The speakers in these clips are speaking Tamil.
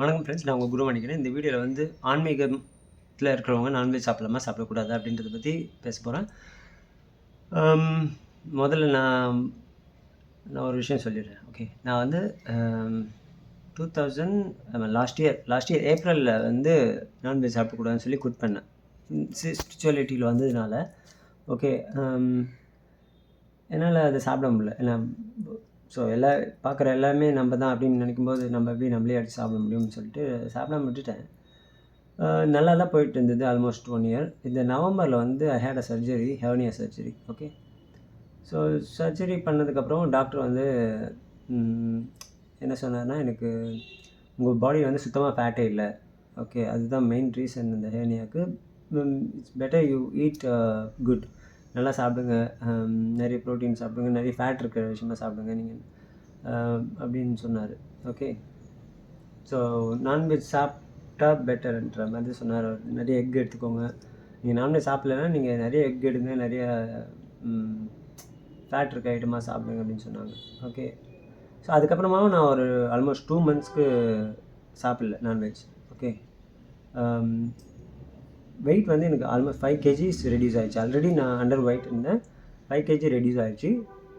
வணக்கம் ஃப்ரெண்ட்ஸ் நான் உங்கள் குரு நினைக்கிறேன் இந்த வீடியோவில் வந்து ஆன்மீகத்தில் இருக்கிறவங்க நான்வெஜ் சாப்பிடலாமா சாப்பிடக்கூடாது அப்படின்றத பற்றி பேச போகிறேன் முதல்ல நான் நான் ஒரு விஷயம் சொல்லிடுறேன். ஓகே நான் வந்து two thousand last year last year ஏப்ரலில் வந்து நான்வெஜ் சாப்பிடக்கூடாதுன்னு சொல்லி குட் பண்ணேன். ஸ்பிரிச்சுவாலிட்டியில் வந்ததுனால ஓகே என்னால் அதை சாப்பிட முடியல. ஏன்னா ஸோ எல்லா பார்க்குற எல்லாமே நம்ம தான் அப்படின்னு நினைக்கும்போது நம்ம எப்படி நம்மளே அடித்து சாப்பிட முடியும்னு சொல்லிட்டு சாப்பிடாம விட்டுட்டேன். நல்லா தான் போயிட்டு இருந்தது ஆல்மோஸ்ட் ஒன் இயர் இந்த நவம்பரில் வந்து I had a surgery hernia surgery okay so surgery பண்ணதுக்கப்புறம் டாக்டர் வந்து என்ன சொன்னார்னா எனக்கு உங்கள் பாடி வந்து சுத்தமாக ஃபேட்டே இல்லை ஓகே அதுதான் மெயின் ரீசன் இந்த ஹேர்னியாவுக்கு it's better you eat good நல்லா சாப்பிடுங்க. நிறைய ப்ரோட்டீன் சாப்பிடுங்க. நிறைய ஃபேட் இருக்கிற விஷயமா சாப்பிடுங்க நீங்கள் அப்படின்னு சொன்னார். ஓகே ஸோ நான்வெஜ் சாப்பிட்டா பெட்டர்ன்ற மாதிரி சொன்னார் அவர். நிறைய எக் எடுத்துக்கோங்க. நீங்கள் நான்வெஜ் சாப்பிட்லன்னா நீங்கள் நிறைய எக் எடுங்க. நிறைய ஃபேட் இருக்க ஐட்டமாக சாப்பிடுங்க அப்படின்னு சொன்னாங்க. ஓகே ஸோ அதுக்கப்புறமாவும் நான் ஒரு ஆல்மோஸ்ட் டூ மந்த்ஸ்க்கு சாப்பிடல நான்வெஜ் ஓகே வெயிட் வந்து எனக்கு ஆல்மோஸ்ட் ஃபைவ் கேஜிஸ் ரெடியூஸ் ஆகிடுச்சு ஆல்ரெடி நான் அண்டர் வெயிட் இருந்தேன். ஃபைவ் கேஜி ரெடியூஸ் ஆகிடுச்சு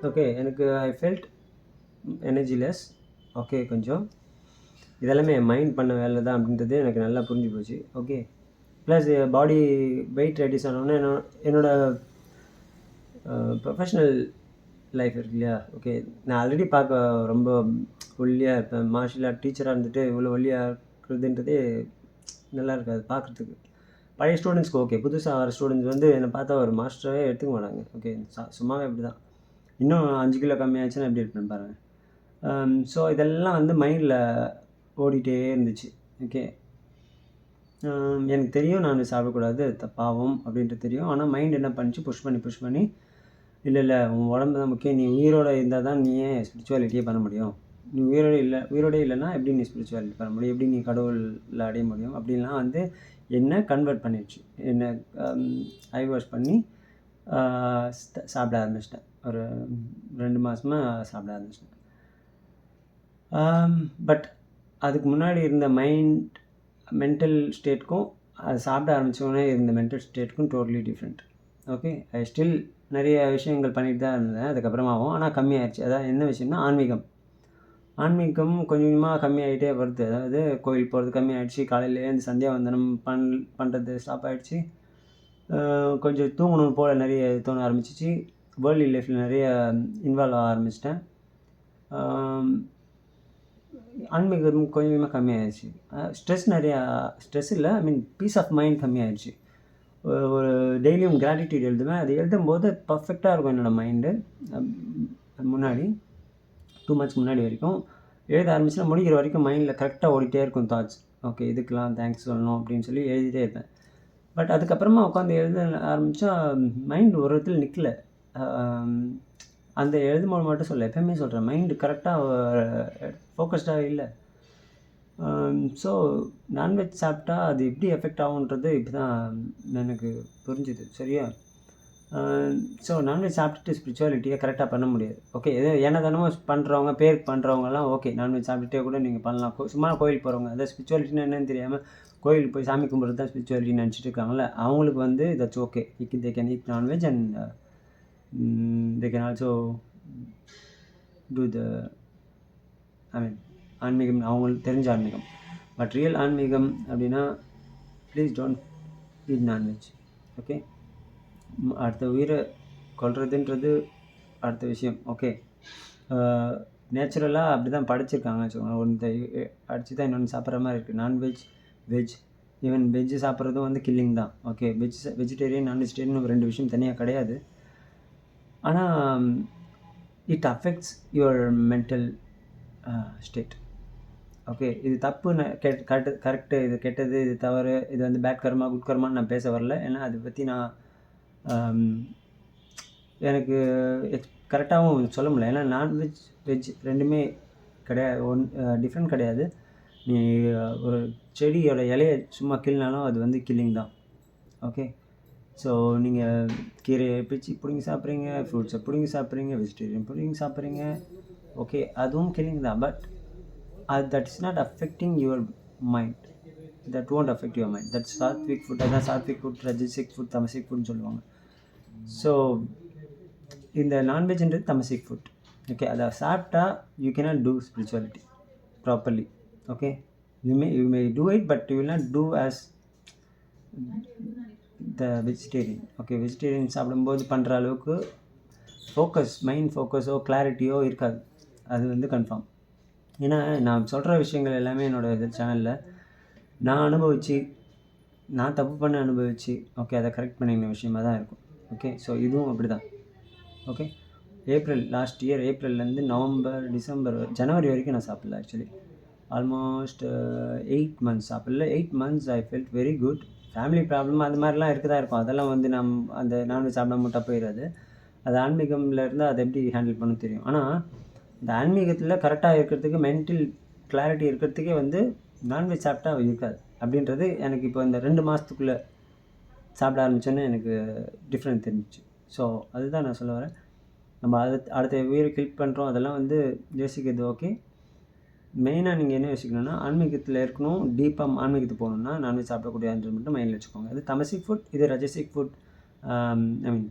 ஓகே எனக்கு ஐ ஃபெல்ட் எனர்ஜிலெஸ் ஓகே கொஞ்சம். இதெல்லாமே மைண்ட் பண்ண வேலை தான் அப்படின்றது எனக்கு நல்லா புரிஞ்சு போச்சு. Okay plus body weight reduce ஆனோடனே என்னோட என்னோட ப்ரொஃபஷ்னல் லைஃப் இருக்கு இல்லையா? ஓகே நான் ஆல்ரெடி பார்க்க ரொம்ப ஒல்லியாக இருப்பேன். மார்ஷியல் ஆர்ட் டீச்சராக இருந்துட்டு இவ்வளோ ஒல்லியாக இருக்கிறதுன்றதே நல்லா இருக்காது பார்க்குறதுக்கு. பழைய ஸ்டூடெண்ட்ஸ்க்கு ஓகே புதுசாக வர ஸ்டூடெண்ட்ஸ் வந்து என்னை பார்த்தா ஒரு மாஸ்டரே எடுத்துக்க மாட்டாங்க. ஓகே சும்மாவே இப்படி தான் இன்னும் அஞ்சு கிலோ கம்மியாச்சுன்னா எப்படி இருப்பேன் பாருங்கள் ஸோ um, இதெல்லாம் வந்து மைண்டில் ஓடிட்டே இருந்துச்சு. ஓகே um, எனக்கு தெரியும் நான் சாப்பிடக்கூடாது அது தப்பாகும் அப்படின்ட்டு தெரியும். ஆனால் மைண்ட் என்ன பண்ணிச்சு? புஷ் பண்ணி புஷ் பண்ணி இல்லை இல்லை உன் உடம்பு தான் முக்கியம். நீ உயிரோட இருந்தால் தான் நீ ஏன் ஸ்பிரிச்சுவாலிட்டியே பண்ண முடியும். நீ உயிரோடு இல்லை உயிரோடே இல்லைன்னா எப்படி நீ ஸ்பிரிச்சுவாலிட்டி பண்ண முடியும்? எப்படி நீ கடவுளில் அடைய முடியும்? அப்படின்லாம் வந்து என்ன கன்வெர்ட் பண்ணிடுச்சு? என்ன um, ஐ வாஷ் பண்ணி சாப்பிட ஆரம்பிச்சிட்டேன். ஒரு ரெண்டு மாதமாக சாப்பிட ஆரம்பிச்சிட்டேன். பட் அதுக்கு முன்னாடி இருந்த மைண்ட் மென்டல் ஸ்டேட்க்கும் அது சாப்பிட ஆரம்பித்தோடனே இருந்த mental ஸ்டேட்க்கும் totally different okay I still நிறைய விஷயங்கள் பண்ணிட்டு தான் இருந்தேன். அதுக்கப்புறமாவும் ஆனால் கம்மியாயிடுச்சு அதான் என்ன விஷயம்னா ஆன்மீகம். ஆன்மீகம் கொஞ்சம் கொஞ்சமாக கம்மியாகிட்டே வருது. அதாவது கோயில் போகிறது கம்மியாயிடுச்சு காலையிலேயே இந்த சந்தியாவந்தனம் பண் பண்ணுறது ஸ்டாப் ஆகிடுச்சு கொஞ்சம் தூங்கணும் போல் நிறைய தோண ஆரம்பிச்சிச்சு. வேர்ல்டு லைஃப்பில் நிறைய இன்வால்வ் ஆக ஆரம்பிச்சிட்டேன். ஆன்மீகம் கொஞ்சம் கொஞ்சமாக கம்மியாயிடுச்சு. ஸ்ட்ரெஸ் நிறையா ஸ்ட்ரெஸ் இல்லை I mean peace of mind கம்மியாகிடுச்சு ஒரு- ஒரு டெய்லியும் கிராட்டிடியூட் எழுதுவேன். அது எழுதும்போது பர்ஃபெக்டாக இருக்கும் என்னோடய மைண்டு முன்னாடி. டூ மந்த்ஸ் முன்னாடி வரைக்கும் எழுத ஆரம்பிச்சுன்னா முடிக்கிற வரைக்கும் மைண்டில் கரெக்டாக ஓடிட்டே இருக்கும் தாட்ஸ் ஓகே இதுக்கெலாம் தேங்க்ஸ் சொல்லணும் அப்படின்னு சொல்லி எழுதிட்டே இருப்பேன். பட் அதுக்கப்புறமா உட்காந்து எழுத ஆரம்பித்தா மைண்ட் ஒரு இடத்துல நிற்கல அந்த எழுதும்போது மட்டும் சொல்ல எப்பயுமே சொல்கிறேன் மைண்டு கரெக்டாக ஃபோக்கஸ்டாக இல்லை. ஸோ நான்வெஜ் சாப்பிட்டா அது எப்படி எஃபெக்ட் ஆகுன்றது இப்போ தான் எனக்கு புரிஞ்சுது. சரியா? ஸோ நான்வெஜ் சாப்பிட்டுட்டு ஸ்பிரிச்சுவாலிட்டியை கரெக்டாக பண்ண முடியாது. ஓகே எது என்ன தானமோ பண்ணுறவங்க பேர் பண்ணுறவங்கலாம் ஓகே நான்வெஜ் சாப்பிட்டுட்டே கூட நீங்கள் பண்ணலாம். சும்மா கோயில் போகிறவங்க அதாவது ஸ்பிரிச்சுவாலிட்டினா என்னன்னு தெரியாமல் கோயிலுக்கு போய் சாமி கும்பிட்றது தான் ஸ்பிரிச்சுவாலிட்டி நினச்சிட்டு இருக்காங்கள அவங்களுக்கு வந்து தட்ஸ் ஓகே இக் they can eat non veg and they can also do the I mean ஆன்மீகம் அவங்களுக்கு தெரிஞ்ச ஆன்மீகம். பட் ரியல் ஆன்மீகம் அப்படின்னா please don't eat non veg okay அடுத்த உயிரை கொல்றதுன்றது அடுத்த விஷயம். ஓகே நேச்சுரலாக அப்படி தான் படிச்சிருக்காங்க வச்சுக்கோங்க ஒன்று அடித்து தான் இன்னொன்று சாப்பிட்ற மாதிரி இருக்குது non veg veg even veg சாப்பிட்றதும் வந்து கில்லிங் தான். Okay veg vegetarian non vegetarian ரெண்டு விஷயம் தனியாக கிடையாது. ஆனால் it affects your mental state okay இது தப்பு கரெக்டு கரெக்டு இது கெட்டது இது தவறு இது வந்து பேட் கர்மா குட் கர்மான்னு நான் பேச வரல. ஏன்னா அதை பற்றி நான் எனக்கு எக்ஸ் கரெக்டாகவும் சொல்ல முடியல. ஏன்னா நான்வெஜ் வெஜ் ரெண்டுமே கிடையாது. ஒன் டிஃப்ரெண்ட் கிடையாது. நீ ஒரு செடியோட இலையை சும்மா கிள்னாலும் அது வந்து கில்லிங் தான். ஓகே ஸோ நீங்கள் கீரையை பிச்சு பிடுங்கி சாப்பிட்றீங்க ஃப்ரூட்ஸை பிடுங்கி சாப்பிட்றீங்க வெஜிடேரியன் பிடுங்கி சாப்பிட்றீங்க ஓகே அதுவும் கில்லிங் தான். பட் அது that is not affecting your mind that won't affect your mind that sattvic food அதான் சாத்விக் ஃபுட் ரஜசிக் ஃபுட் தமசிக் ஃபுட்னு சொல்லுவாங்க. ஸோ இந்த நான்வெஜ்ன்றது தமசிக் ஃபுட் ஓகே அதை சாப்பிட்டா you cannot do spirituality properly okay you may you may do it but you will not do as the vegetarian okay vegetarian சாப்பிடும்போது பண்ணுற அளவுக்கு ஃபோக்கஸ் மைண்ட் ஃபோக்கஸோ கிளாரிட்டியோ இருக்காது. அது வந்து கன்ஃபார்ம் ஏன்னா நான் சொல்கிற விஷயங்கள் எல்லாமே என்னோடய இது சேனலில் நான் அனுபவித்து நான் தப்பு பண்ண அனுபவித்து ஓகே அதை கரெக்ட் பண்ணிக்கிற விஷயமா தான் இருக்கும். ஓகே ஸோ இதுவும் அப்படி தான் ஓகே ஏப்ரல் லாஸ்ட் இயர் ஏப்ரல்லேருந்து நவம்பர் டிசம்பர் ஜனவரி வரைக்கும் நான் சாப்பிடல ஆக்சுவலி ஆல்மோஸ்ட் எயிட் மந்த்ஸ் சாப்பிடல. Eight months I felt very good family problem அது மாதிரிலாம் இருக்கதா இருக்கும். அதெல்லாம் வந்து நம் அந்த நான்வெஜ் சாப்பிடாம மட்டும் போயிடாது அது ஆன்மீகம்ல இருந்தால் அதை எப்படி ஹேண்டில் பண்ண தெரியும். ஆனால் இந்த ஆன்மீகத்தில் கரெக்டாக இருக்கிறதுக்கு மென்டல் கிளாரிட்டி இருக்கிறதுக்கே வந்து நான்வெஜ் சாப்பிட்டா இருக்காது. அப்படின்றது எனக்கு இப்போ இந்த ரெண்டு மாதத்துக்குள்ளே சாப்பிட ஆரம்பிச்சோன்னே எனக்கு டிஃப்ரெண்ட் தெரிஞ்சிச்சு. ஸோ அதுதான் நான் சொல்ல வரேன். நம்ம அடுத்த அடுத்த உயிரை கில் பண்ணுறோம் அதெல்லாம் வந்து யோசிக்கிறது ஓகே மெயினாக நீங்கள் என்ன யோசிக்கணும்னா ஆன்மீகத்தில் இருக்கணும் டீப்பாக ஆன்மீகத்துக்கு போகணுன்னா நான்வெஜ் சாப்பிடக்கூடாதுன்றது மட்டும் மைண்டில் வச்சுக்கோங்க. இது தமசிக் ஃபுட் இது rajasic food I mean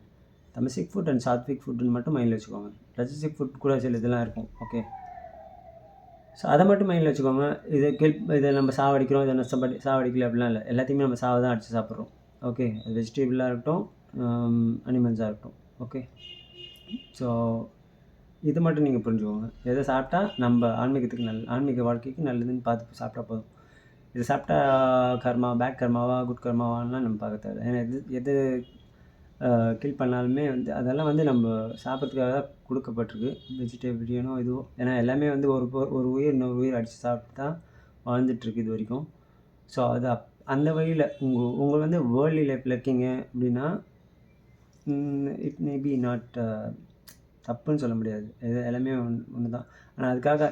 tamasic food and sattvic ஃபுட்டுன்னு மட்டும் மைண்டில் வச்சுக்கோங்க. ரஜசிக் ஃபுட் கூட சில இதெல்லாம் இருக்கும் ஓகே ஸோ அதை மட்டும் மைண்டில் வச்சுக்கோங்க. இதை கெல் இதை நம்ம சாவடிக்கிறோம் இதை நஷ்டப்படி சாவடிக்கல அப்படிலாம் இல்லை. எல்லாத்தையுமே நம்ம சாவை தான் அடித்து சாப்பிட்றோம். ஓகே அது வெஜிடபிளாக இருக்கட்டும் um, அனிமல்ஸாக இருக்கட்டும். ஓகே ஸோ இது மட்டும் நீங்கள் புரிஞ்சுக்கோங்க. எதை சாப்பிட்டா நம்ம ஆன்மீகத்துக்கு நல்ல ஆன்மீக வாழ்க்கைக்கு நல்லதுன்னு பார்த்து சாப்பிட்டா போதும். இது சாப்பிட்டா கர்மா பேட் கர்மாவா குட் கர்மாவான்லாம் நம்ம பார்க்க தேவை ஏன்னா எது எது கில் பண்ணாலுமே வந்து அதெல்லாம் வந்து நம்ம சாப்பிட்றதுக்காக தான் கொடுக்கப்பட்டிருக்கு வெஜிடேரியனோ இதுவோ. ஏன்னா எல்லாமே வந்து ஒரு ஒரு உயிர் இன்னொரு உயிர் அடித்து சாப்பிட்டு தான் வாழ்ந்துட்டுருக்கு இது வரைக்கும். ஸோ அது அப் அந்த வழியில் உங்கள் உங்கள் வந்து வேர்ல்டு லைஃப்பில் இருக்கீங்க அப்படின்னா இட் மே பி நாட் தப்புன்னு சொல்ல முடியாது. இது எல்லாமே ஒன்று தான் ஆனால் அதுக்காக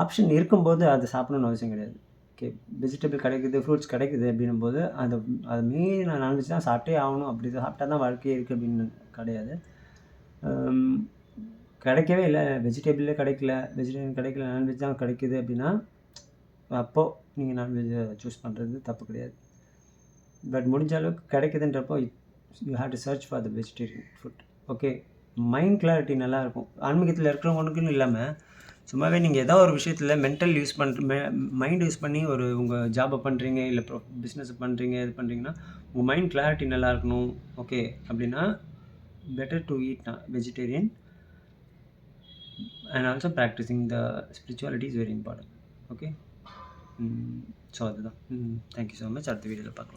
ஆப்ஷன் இருக்கும்போது அதை சாப்பிடணும்னு அவசியம் கிடையாது. ஓகே வெஜிடபிள் கிடைக்குது ஃப்ரூட்ஸ் கிடைக்குது அப்படின்னும் போது அதை அது மீறி நான் நான்வெஜ் தான் சாப்பிட்டே ஆகணும். அப்படி சாப்பிட்டா தான் வாழ்க்கையே இருக்குது அப்படின்னு கிடையாது. கிடைக்கவே இல்லை. வெஜிடபிளே கிடைக்கல. வெஜிடேரியன் கிடைக்கல. நான்வெஜ் தான் கிடைக்குது அப்படின்னா அப்போது நீங்கள் நான்வெஜ்ஜை சூஸ் பண்ணுறது தப்பு கிடையாது. பட் முடிஞ்ச அளவுக்கு கிடைக்குதுன்றப்போ you have to search for the vegetarian food okay mind clarity நல்லாயிருக்கும் ஆன்மீகத்தில் இருக்கிறவங்களுக்குன்னு இல்லாமல் சும்மாவே நீங்கள் ஏதோ ஒரு விஷயத்தில் மென்டல் யூஸ் பண்ணுற மைண்ட் யூஸ் பண்ணி ஒரு உங்கள் ஜாபை பண்ணுறீங்க இல்லை ப்ரோ பிஸ்னஸ் பண்ணுறீங்க இது பண்ணுறீங்கன்னா உங்கள் மைண்ட் கிளாரிட்டி நல்லா இருக்கணும். ஓகே அப்படின்னா better to eat vegetarian and also practising the spirituality is very important okay so அதுதான். தேங்க்யூ ஸோ மச் அடுத்த வீடியோவில் பார்க்கலாம்.